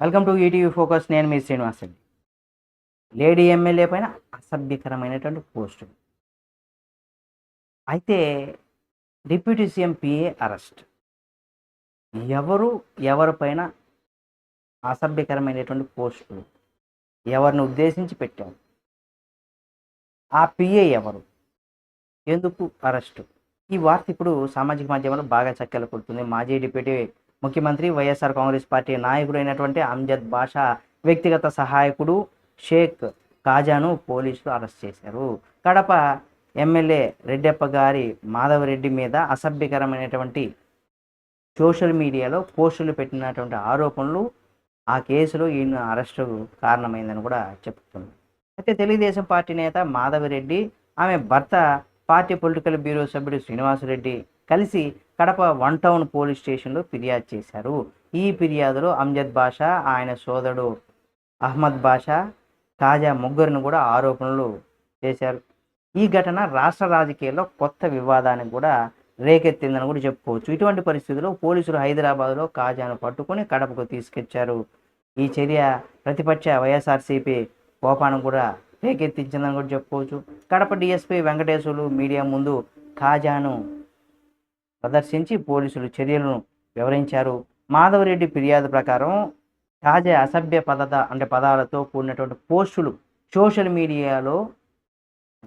Welcome to ETV focus నేను మీ Srinivas Reddy. Lady MLA పైన అసభ్యకరమైనటువంటి పోస్టు. అయితే డిప్యూటీ సీఎం పిఏ అరెస్ట్. ఎవరు ఎవరిపైన అసభ్యకరమైనటువంటి పోస్టులు ఎవరిని ఉద్దేశించి పెట్టారు ఆ పిఏ ఎవరు? ఎందుకు అరెస్టు? ఈ వార్త ఇప్పుడు సామాజిక మాధ్యమాల్లో బాగా చక్కెలు కొడుతుంది. మాజీ డిప్యూటీ ముఖ్యమంత్రి వైఎస్ఆర్ కాంగ్రెస్ పార్టీ నాయకుడు అయినటువంటి అంజద్ బాషా వ్యక్తిగత సహాయకుడు షేక్ కాజాను పోలీసులు అరెస్ట్ చేశారు. కడప ఎమ్మెల్యే రెడ్డప్ప గారి మాధవరెడ్డి మీద అసభ్యకరమైనటువంటి సోషల్ మీడియాలో పోస్టులు పెట్టినటువంటి ఆరోపణలు ఆ కేసులో ఈయన అరెస్టు కారణమైందని కూడా చెప్తుంది అయితే తెలుగుదేశం పార్టీ నేత మాధవరెడ్డి ఆమె భర్త పార్టీ పొలిటికల్ బ్యూరో సభ్యుడు శ్రీనివాసరెడ్డి కలిసి కడప వన్ టౌన్ పోలీస్ స్టేషన్లో ఫిర్యాదు చేశారు. ఈ ఫిర్యాదులో అంజద్ బాషా ఆయన సోదరుడు అహ్మద్ బాషా తాజా ముగ్గురిని కూడా ఆరోపణలు చేశారు. ఈ ఘటన రాష్ట్ర రాజకీయాల్లో కొత్త వివాదానికి కూడా రేకెత్తిందని కూడా చెప్పుకోవచ్చు. ఇటువంటి పరిస్థితుల్లో పోలీసులు హైదరాబాద్లో కాజాను పట్టుకొని కడపకు తీసుకొచ్చారు. ఈ చర్య ప్రతిపక్ష వైఎస్ఆర్సీపీ కోపాను కూడా రేకెత్తించిందని కూడా చెప్పుకోవచ్చు. కడప డిఎస్పీ వెంకటేశ్వర్లు మీడియా ముందు కాజాను ప్రదర్శించి పోలీసులు చర్యలను వివరించారు. మాధవరెడ్డి ఫిర్యాదు ప్రకారం తాజా అసభ్య పదత అంటే పదాలతో కూడినటువంటి పోస్టులు సోషల్ మీడియాలో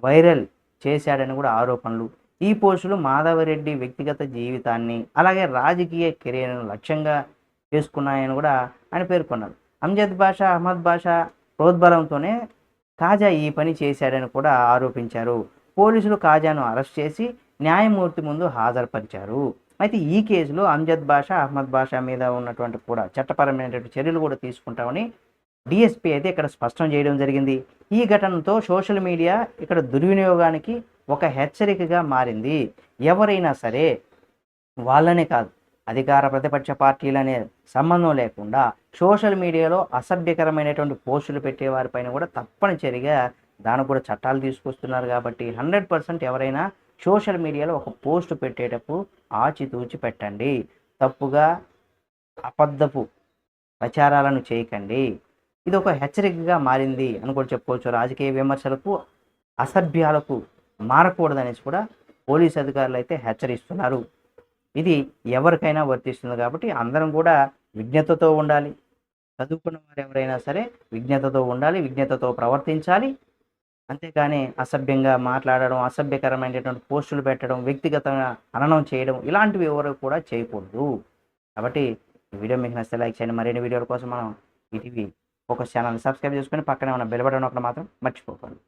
వైరల్ చేశాడని కూడా ఆరోపణలు. ఈ పోస్టులు మాధవరెడ్డి వ్యక్తిగత జీవితాన్ని అలాగే రాజకీయ కెరీర్ను లక్ష్యంగా చేసుకున్నాయని కూడా ఆయన పేర్కొన్నారు. అంజద్ బాషా అహ్మద్ బాషా ప్రోద్బలంతోనే కాజా ఈ పని చేశాడని కూడా ఆరోపించారు. పోలీసులు కాజాను అరెస్ట్ చేసి న్యాయమూర్తి ముందు హాజరుపరిచారు. అయితే ఈ కేసులో అంజద్ బాషా అహ్మద్ బాషా మీద ఉన్నటువంటి కూడా చట్టపరమైనటువంటి చర్యలు కూడా తీసుకుంటామని డిఎస్పీ అయితే ఇక్కడ స్పష్టం చేయడం జరిగింది. ఈ ఘటనతో సోషల్ మీడియా ఇక్కడ దుర్వినియోగానికి ఒక హెచ్చరికగా మారింది. ఎవరైనా సరే వాళ్ళనే కాదు అధికార ప్రతిపక్ష పార్టీలనే సంబంధం లేకుండా సోషల్ మీడియాలో అసభ్యకరమైనటువంటి పోస్టులు పెట్టే వారిపైన కూడా తప్పనిసరిగా దానికి కూడా చట్టాలు తీసుకొస్తున్నారు కాబట్టి హండ్రెడ్ పర్సెంట్ ఎవరైనా సోషల్ మీడియాలో ఒక పోస్ట్ పెట్టేటప్పుడు ఆచితూచి పెట్టండి. తప్పుగా అబద్ధపు ప్రచారాలను చేయకండి. ఇది ఒక హెచ్చరికగా మారింది అని కూడా చెప్పుకోవచ్చు. రాజకీయ విమర్శలకు అసభ్యాలకు మారకూడదనేసి కూడా పోలీస్ అధికారులు అయితే హెచ్చరిస్తున్నారు. ఇది ఎవరికైనా వర్తిస్తుంది కాబట్టి అందరం కూడా విజ్ఞతతో ఉండాలి. చదువుకున్న వారు ఎవరైనా సరే విజ్ఞతతో ఉండాలి విజ్ఞతతో ప్రవర్తించాలి. అంతేకాని అసభ్యంగా మాట్లాడడం అసభ్యకరమైనటువంటి పోస్టులు పెట్టడం వ్యక్తిగతంగా అననం చేయడం ఇలాంటివి ఎవరు కూడా చేయకూడదు. కాబట్టి ఈ వీడియో మీకు నచ్చితే లైక్ చేయండి. మరిన్ని వీడియోల కోసం మనం ఈటీవీ ఒక ఛానల్ని సబ్స్క్రైబ్ చేసుకొని పక్కనే ఉన్న బెల్ బటన్ ఒకటి మాత్రం మర్చిపోకండి.